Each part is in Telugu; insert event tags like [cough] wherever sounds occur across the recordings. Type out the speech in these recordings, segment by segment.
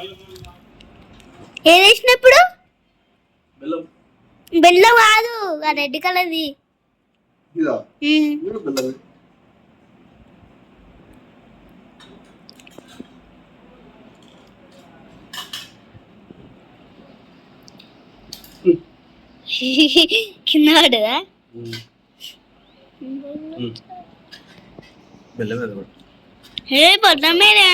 ఏది వేసినప్పుడు? బెల్లం. బెల్లం కాదు ఆ రెడ్ కలర్ది. కింద పడదా బెల్లం. మీద. ఏ పడ్డం మీరే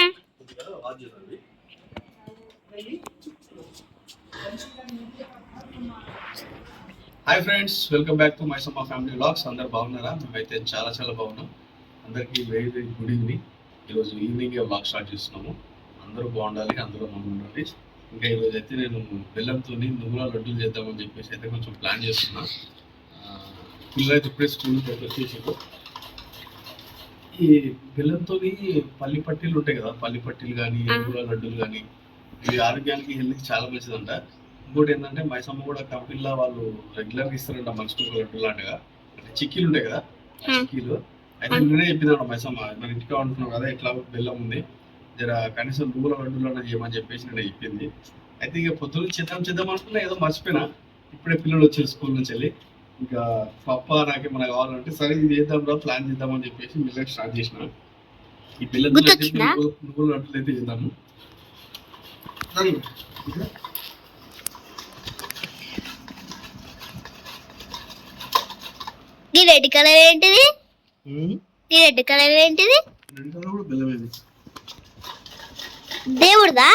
hi friends welcome back to my Samma family vlogs అందరు బాగున్నారా? మేమైతే చాలా చాలా బాగున్నాం. అందరికీ వెరీ వెరీ గుడ్ ఈవినింగ్ ఈరోజు ఈవినింగ్ వ్లాగ్ స్టార్ట్ చేస్తున్నాము. అందరూ బాగుండాలి అందరూ మనం ఉండాలి ఇంకా ఈరోజు అయితే నేను బెల్లంతో నువ్వుల లడ్డూలు చేద్దామని చెప్పేసి అయితే కొంచెం ప్లాన్ చేస్తున్నా. ఆ, పిల్లలు అయితే ఇప్పుడే అయితే వచ్చేసారు ఈ బెల్లంతో పల్లి పట్టీలు ఉంటాయి కదా పల్లి పట్టీలు కానీ నువ్వుల లడ్డూలు కానీ ఇవి ఆరోగ్యానికి హెల్త్కి చాలా మంచిదంట. ఇంకోటి ఏంటంటే మైసమ్మ కూడా కంపెనీలో వాళ్ళు రెగ్యులర్గా ఇస్తారంట మనిషికి ఒక లడ్డు లాంటిగా అంటే చిక్కీలు ఉంటాయి కదా ఆ. చిక్కీలు. అయితే నిన్ననే చెప్పిందంట మైసమ్మ మన ఇంటికి వండుతున్నాం కదా ఇట్లా బెల్లం ఉంది? జర కనీసం నువ్వుల లడ్డూలు అన్న చేయమని చెప్పేసి నేను చెప్పింది. అయితే ఇక పొద్దున్న చేద్దాం చేద్దాం అనుకున్నా ఏదో మర్చిపోయినా. ఇప్పుడే పిల్లలు వచ్చారు స్కూల్ నుంచి వెళ్ళి. ఇంకా పప్ప నాకేమన్నా కావాలంటే సరే ఇది చేద్దాం రా ప్లాన్ చేద్దామని చెప్పేసి మిల్లెట్ స్టార్ట్ చేసిన. ఈ పిల్లలు? నువ్వుల లడ్డూలు అయితే చేద్దాము. ఈ రెడ్ కలర్ ఏంటిది? ఈ రెడ్ కలర్ ఏంటిది? దేవుడిదా?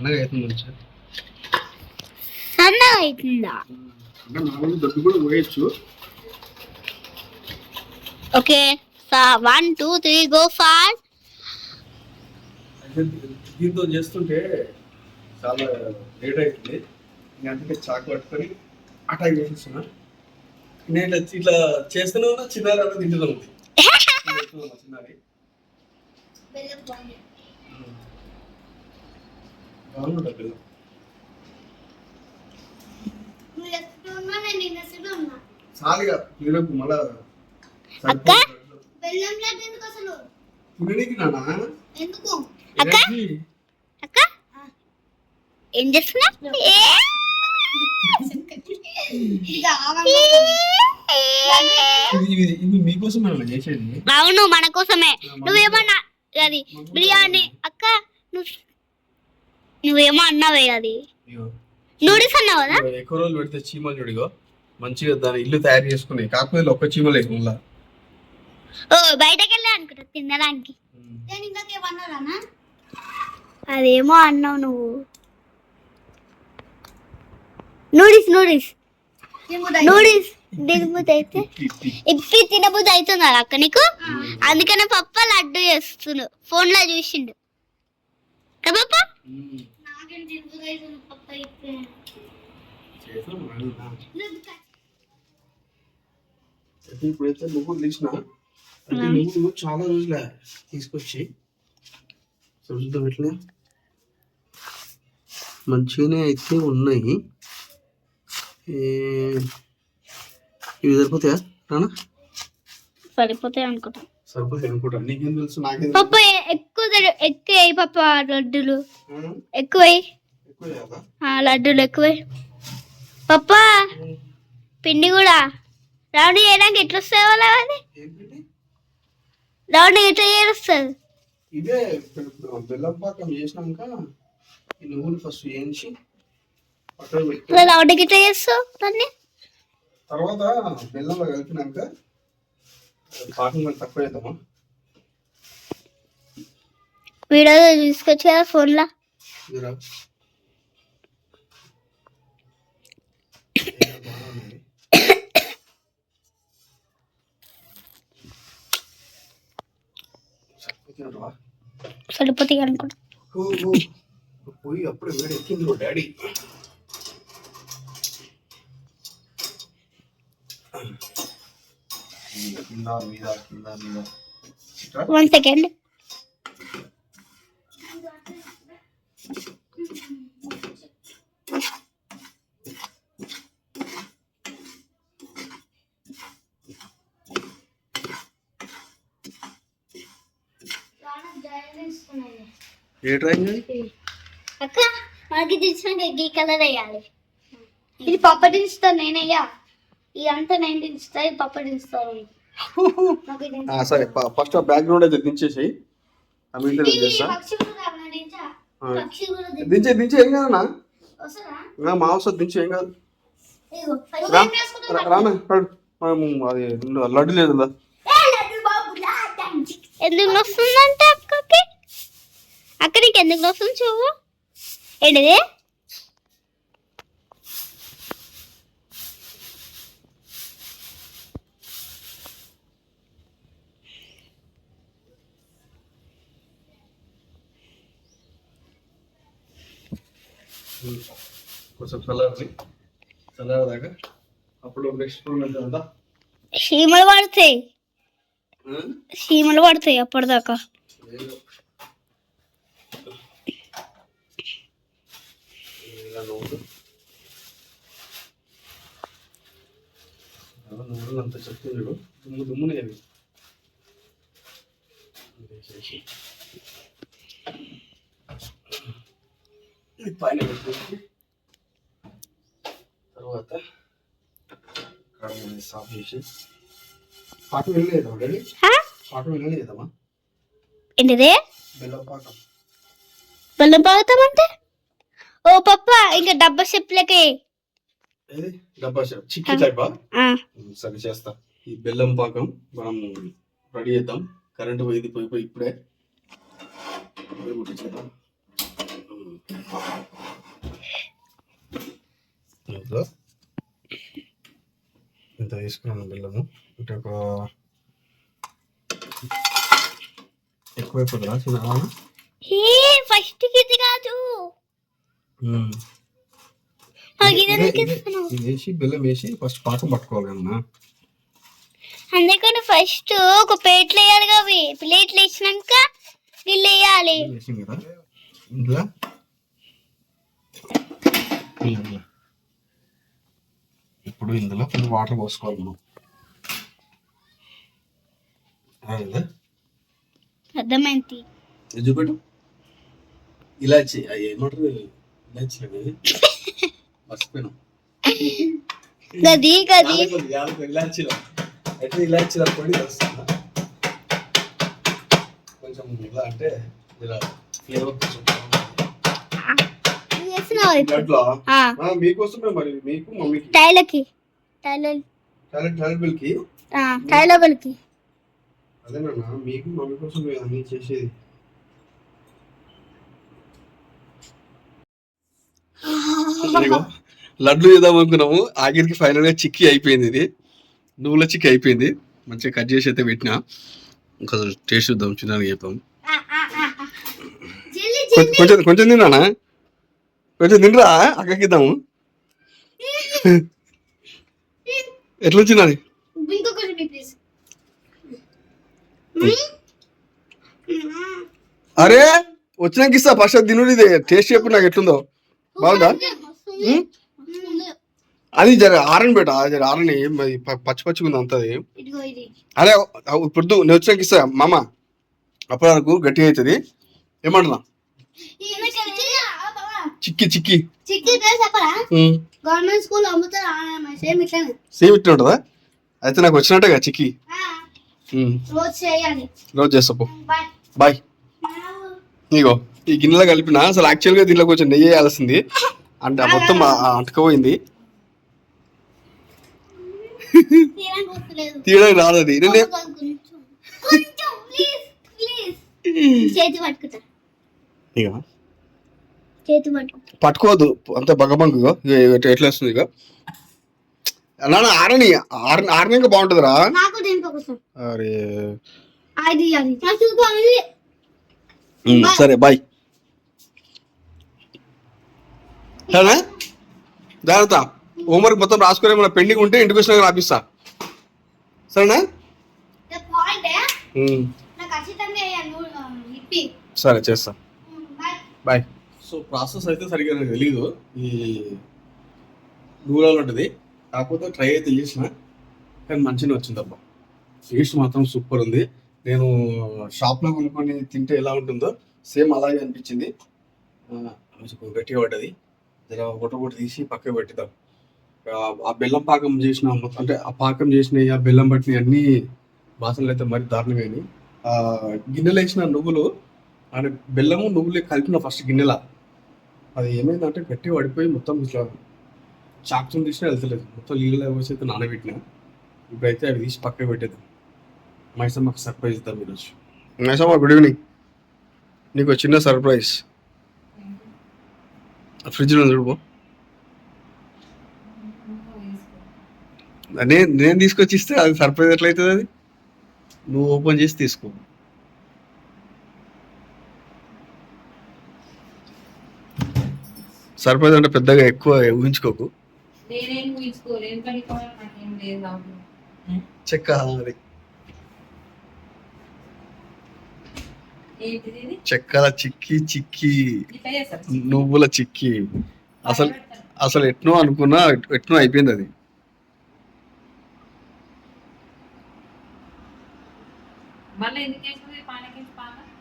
సన్నగా అవుతుంది మంచిగా సన్నగా అవుతుందా అంటే నార్మల్ దొడ్డు కూడా పోయొచ్చు. Okay one two three go far. దీంతో చేస్తుంటే చాలా లేట్ అవుతుంది ఇంకా అందుకే చాకు పట్టుకొని అటాక్ చేసేస్తున్నా నేను ఇట్లా- ఇట్లా చేస్తూనే ఉన్నా చిన్నారి అన్న తింటున్నా ఉంది. [laughs] చిన్నారి. చాలుగా పిల్లలకు మళ్ళా అక్క? బెల్లం లడ్డు ఎందుకు అసలు తినడానికి నానా ఎందుకు అక్క? అక్క ఏం చేస్తున్నా అవును మన కోసమే. నువ్వేమన్నా అది బిర్యానీ అక్క నువ్వు నువ్వేమో అన్నావే అది. నూడిల్స్ అన్నావు కదా ఎక్కువ రోజులు పెడితే చీమలు చూడిగో మంచిగా దాని ఇల్లు తయారు చేసుకున్నాయి కాకపోతే ఒక్క చీమ లేదు మళ్ళా ఓ బయటకు వెళ్ళా అనుకుంటా తినడానికి. నేను అదేమో అన్నావు నువ్వు. Noodles noodles. నూడిల్స్ దిగుబుద్ధి అయితే. ఇప్పి తినబుద్ధి అవుతున్నారు అక్క నీకు? అందుకనే పప్ప లడ్డు చేస్తున్నావు ఫోన్లో చూసిండు కదా ఇప్పుడైతే నువ్వులు తీసిన అంటే నువ్వులు చాలా రోజులే తీసుకొచ్చి చూద్దాం ఎట్లా. మంచిగానే అయితే ఉన్నాయి. ఏ- ఇవి సరిపోతాయా రానా సరిపోతాయి అనుకుంటా. సరిపోతాయి అనుకుంటా. నీకేం తెలుసు? నాకేం పప్ప ఎక్కువ పప్ప లడ్డులు? లడ్డూలు. పప్ప పిండి కూడా. రౌండ్ చేయడానికి ఎట్లా వస్తుంది వాళ్ళ అది? రౌండ్ ఎట్లా చేస్తుంది ఇదే బెల్లం పాకం చేసినాక ఈ నువ్వులు ఫస్ట్ వేయించి రౌండ్ ఎట్లా చేస్తావు దాన్ని? తర్వాత బెల్లంలో కలిపినాక పాకం కొంచెం తక్కువ చేద్దామా? వీడియో తీసుకొచ్చి కదా ఫోన్లో? సరిపోతాయి అనుకుంటా. పోయి అప్పుడే వేడి ఎక్కింది మా డాడీ. కింద మీద కింద మీద. ఎక్స్ట్రా వన్ సెకండ్ ఏ డ్రాయింగ్ అక్క మనకి తెలిసిన గీ కలర్ వేయాలి. ఇది పప్పటి ఇస్తా నేనయ్యా. ఇదంతా నేను దించుతా ఇది పప్పటి ఇస్తాను నాకు ఇది ఆ, సరే ఫస్ట్ ఆ బ్యాక్గ్రౌండ్ అయితే దించేసి ఆ మిగతా నేను చేస్తా. దించా? దించా. ఏం కాదన్నా మా అవసరం దించే ఏం కాదు. అది లడ్డు లేదు ఉందా? ఏ లడ్డు బాబు, లా దంచి. ఎందుకు వస్తుందంటే అక్కకి? అక్క నీకు ఎందుకు వస్తుంది చూవు? ఏంటిది? కొంచెం చల్లారి చల్లారదాకా అప్పుడు నెక్స్ట్ ప్రోగ్రామ్ కదా చీమలు పడతాయి. చీమలు పడతాయి అప్పటిదాకా. నువ్వులు అంత చెప్తుంది దుమ్ము దుమ్మునే అవి. ఇది పైన పెట్టేసి తర్వాత సాఫ్ చేసి వెళ్ళలేదా ఆల్రెడీ? హా? పాటు వెళ్ళలేదమ్మా ఏంటిది? బెల్లం పాగుతామంటే ఓ పప్ప ఇంకా డబ్బా ఏది? డబ్బా షేప్. చిక్కీ టైపా? సరే చేస్తా. ఈ బెల్లం పాకం మనం రెడీ చేద్దాం. కరెంటు పోయింది పోయి పోయి ఇప్పుడే. ముట్టించేద్దాం ఇందులో ఇంత తీసుకున్నాను బెల్లము. అంటే ఒక ఎక్కువైపోతుందా చిన్న ఫస్ట్ ఇది కాదు వేసి బెల్లం వేసి ఫస్ట్ పాకం పట్టుకోవాలి అందుకని ఫస్ట్ ఒక ప్లేట్లు వేయాలి అవి ప్లేట్లు వేసినాక వేయాలి. కదా. ఇంట్లో. ఇప్పుడు ఇందులో కొన్ని వాటర్ పోసుకోవాలి మనం. అర్థమైందా? చూపెట్టు. ఇలాచి. ఏమంటారు? ఇలాచి మర్చిపోయినాం. గది గది యాలకులు, యాలకులు, ఇలాచీలు. అయితే ఇలాచీల పొడి వస్తుందా. కొంచెం ఇలా అంటే ఇలా ఫ్లేవర్ కొంచెం టైలర్. మీకు మమ్మీ కోసం అన్ని చేసేది. లడ్లు చేద్దాం అనుకున్నాము. ఆఖరికి ఫైనల్గా చిక్కీ అయిపోయింది ఇది. నువ్వుల చిక్కీ అయిపోయింది. మంచిగా కట్ చేసి అయితే పెట్టినా. ఇంకా టేస్ట్ చూద్దాం చిన్నగా చెప్తాం కొంచెం కొంచెం తిన్నానా? కొంచెం తినరా? అక్కకి ఇద్దాము. ఎట్లా వచ్చినది అరే వచ్చినాక ఇస్తా ఫస్ట్ తినుడు ఇది టేస్ట్ చెప్పు నాకు ఎట్లుందో. బాగుందా? అది జర ఆరని బేట జర ఆరని పచ్చి పచ్చిగా ఉంది అంతది. ఇది. అరే ఇప్పుడు నేను వచ్చినాక ఇస్తా మామ. అప్పటి వరకు గట్టిగా అవుతుంది. ఏమంటున్నా? చిక్కి చిక్కి. చిక్కి పేరు చెప్పరా? ఉమ్. గవర్నమెంట్ స్కూల్ అమ్ముతారు సేమ్ ఇట్లానే. సేమ్ ఇట్లా ఉంటుందా? అయితే నాకు వచ్చినట్టేగా చిక్కి. రోజు చేయాలి. రోజు బాయ్. ఇగో ఈ గిన్నెలో కలిపిన అసలు యాక్చువల్గా దీంట్లో కొంచెం నెయ్యి వేయాల్సింది. అంటే మొత్తం అంటుకుపోయింది. తీయడానికి రాదు అది. నేను ఇక పట్టుకోవద్దు. అంత బగబంగు ఎట్లా- వస్తుంది ఇక నాన్న ఆరని ఆరని ఆరని ఇంకా బాగుంటుందిరా. అరే. సరే బాయ్. సరేనా జాగ్రత్త. హోంవర్క్ మొత్తం రాసుకునే మన పెండింగ్ ఉంటే ఇంటికి వచ్చినాక రాపిస్తా. సరేనా? సరే చేస్తా. బాయ్. సో ప్రాసెస్ అయితే సరిగ్గా నాకు తెలీదు. ఈ దూరాలు ఉంటుంది కాకపోతే ట్రై అయితే చేసిన కానీ మంచిగా వచ్చింది అబ్బా. టేస్ట్ మాత్రం సూపర్ ఉంది. నేను షాప్లో కొనుక్కొని తింటే ఎలా ఉంటుందో సేమ్ అలాగే అనిపించింది. గట్టిగా పడ్డది. జర ఒకటి ఒకటి తీసి పక్కకు పెట్టిద్దాం. ఆ- బెల్లం పాకం చేసిన మొత్తం అంటే ఆ పాకం చేసినవి ఆ బెల్లం పట్టినవి అన్ని వాసనలు అయితే మరి దారుణమైనవి ఆ గిన్నెలు వేసిన నువ్వులు అంటే బెల్లము నువ్వులు కలిపిన ఫస్ట్ గిన్నెల. అది ఏమైందంటే గట్టిగా పడిపోయి మొత్తం ఇట్లా చాకుతో తీసినా వెళ్తలేదు. మొత్తం నీళ్ళలో పోసి అయితే నానబెట్టిన ఇప్పుడైతే అవి తీసి పక్కకు పెట్టేద్దాం. మాకు సర్ప్రైజ్ ఇద్దాం ఈరోజు. మైసమ్మ గుడ్ ఈవినింగ్ నీకు చిన్న సర్ప్రైజ్ ఫ్రిడ్జ్లో చూడుకో నేను నేను తీసుకొచ్చి ఇస్తే అది సర్ప్రైజ్ ఎట్లయితుంది అది? నువ్వు ఓపెన్ చేసి తీసుకో. సర్ప్రైజ్ అంటే పెద్దగా ఎక్కువ ఊహించుకోకు. చెక్క అది చెక్కల చిక్కి చిక్కి నువ్వుల చిక్కి. అసలు అసలు ఎట్నో అనుకున్నా ఎట్- ఎట్నో అయిపోయింది అది.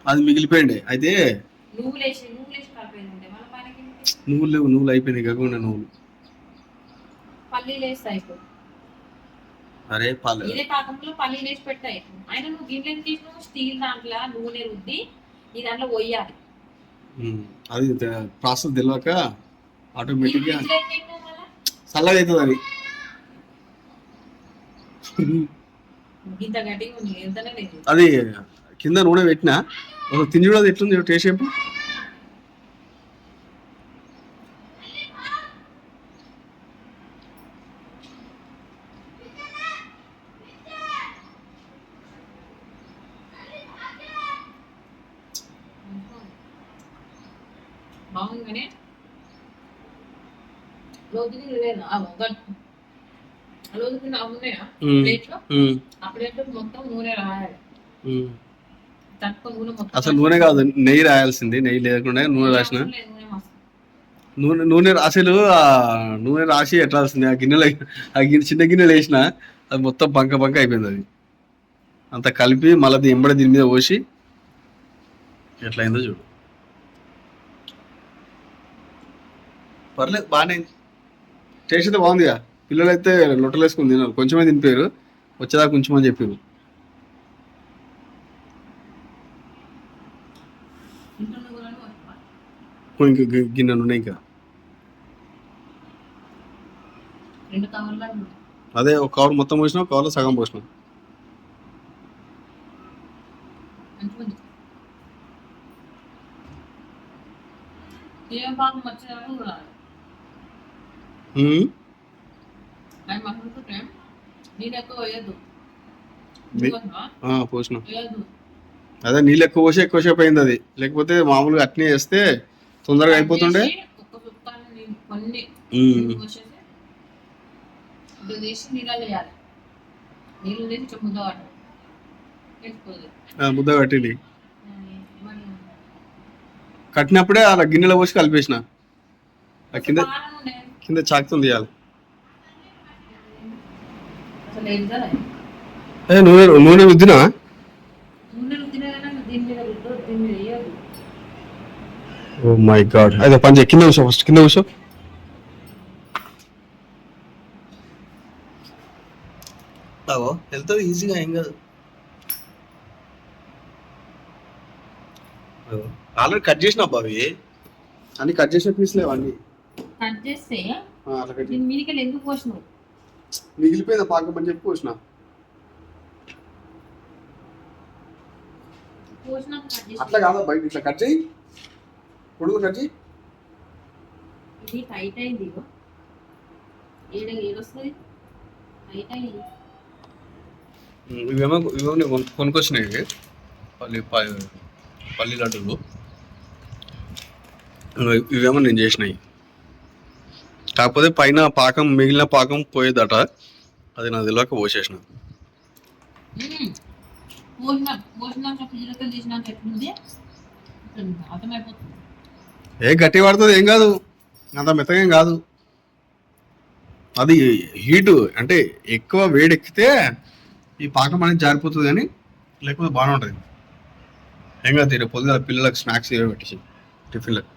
అది మిగిలిపోయింది. అయితే నువ్వులు వేసి నువ్వులు వేసి కలిపేది ఉంటే మళ్ళీ పానకేసి నువ్వులు లేవు నువ్వులు అయిపోయింది కాకుండా నువ్వులు. పల్లీలు వేస్తే అరే పాలు ఇదే పాకంలో పల్లీలు వేసి పెట్టాయి. అయినా నువ్వు గిన్నె ఎందుకు వేసినావు స్టీల్ దాంట్లో నూనె రుద్ది ఈ దాంట్లో పోయాలి అది ప్రాసెస్ తెలియక ఆటోమేటిక్గా పెట్టినావు మళ్ళా? చల్లగా అవుతుంది అది. అది కింద నూనె పెట్టినా తిని కూడా ఎట్లుంది టేస్ట్ చెప్పు. లేదు ఉన్నాయా? ప్లేట్లో? ఆ ప్లేట్లో మొత్తం నూనె రాయాలి. ఉమ్. తక్కువ నూనె మొత్తం అసలు నూనె కాదు నెయ్యి రాయాల్సింది. నెయ్యి లేకుండా నూనె రాసిన? నూనె. నూనె అసలు ఆ నూనె రాసి ఎట్లా వస్తుంది ఆ గిన్నెలో ఆ గిన్నె చిన్న గిన్నెలు వేసిన అది మొత్తం బంక బంక అయిపోయింది అది. అంత కలిపి మళ్ళీ ఎంబడి దీని మీద పోసి ఎట్లా అయిందో చూడు. పర్లేదు బాగానే టేస్ట్ అయితే బాగుందిగా. పిల్లలు అయితే లొట్టలు వేసుకుని తిన్నారు. కొంచెమే తినిపోయారు. వచ్చేదాకా కొంచెమని చెప్పారు. ఇంక గి- గిన్నె నూనె ఇంకా. అదే ఒక కవర్ మొత్తం పోసినా ఒక కవర్లో సగం పోసినాం. ఏం పాపం వచ్చేదాకా అది నీళ్ళు ఎక్కువ పోసినాం వేయద్దు అదే నీళ్ళు ఎక్కువ పోసి ఎక్కువసేపు అయింది అది లేకపోతే మామూలుగా అట్నే వేస్తే తొందరగా అయిపోతుండే? ఇట్లా ముద్ద కట్టింది. కట్టినప్పుడే అలా గిన్నెలో పోసి కలిపేసిన. కింద కింద కదా ఏ నూనె నూనె రుద్దినా? Oh my God. అయితే పని చేయి కింద కూర్చో ఫస్ట్ కింద కూర్చో. వెళ్తుంది ఈజీగా ఏం కాదు. ఆల్రెడీ కట్ చేసిన అవి అన్ని కట్ చేసిన పీస్లే అవన్నీ. కట్ చేస్తే దీని మీదకి ఎందుకు పోసినావు? మిగిలిపోయింది పాకం అని చెప్పి పోసిన? పోసినాక కట్ చేసి అట్లా కాదా బయట ఇట్లా కట్ చేయి? పొడుగు కట్ చేయి. ఇది టైట్ అయింది ఇగో. ఏడ ఏడొస్తుంది టైట్ అయింది. ఇవేమో ఇవేమో నేను కొనుక్కొచ్చినాయి. పల్లి లడ్డూలు. ఇవేమో నేను చేసినాయి. కాకపోతే పైన పాకం మిగిలిన పాకం పోయేదట. అది నాకు తెలియక పోసేసిన. ఏ గట్టి పడుతుంది ఏం కాదు. అంత మెత్తగా ఏం కాదు. అది హీటు అంటే ఎక్కువ వేడెక్కితే ఈ పాకం అనేది జారిపోతుంది కానీ లేకపోతే బాగానే ఉంటుంది. ఏం కాదు పొద్దున పిల్లలకు స్నాక్స్ పెట్టేసి టిఫిన్లకు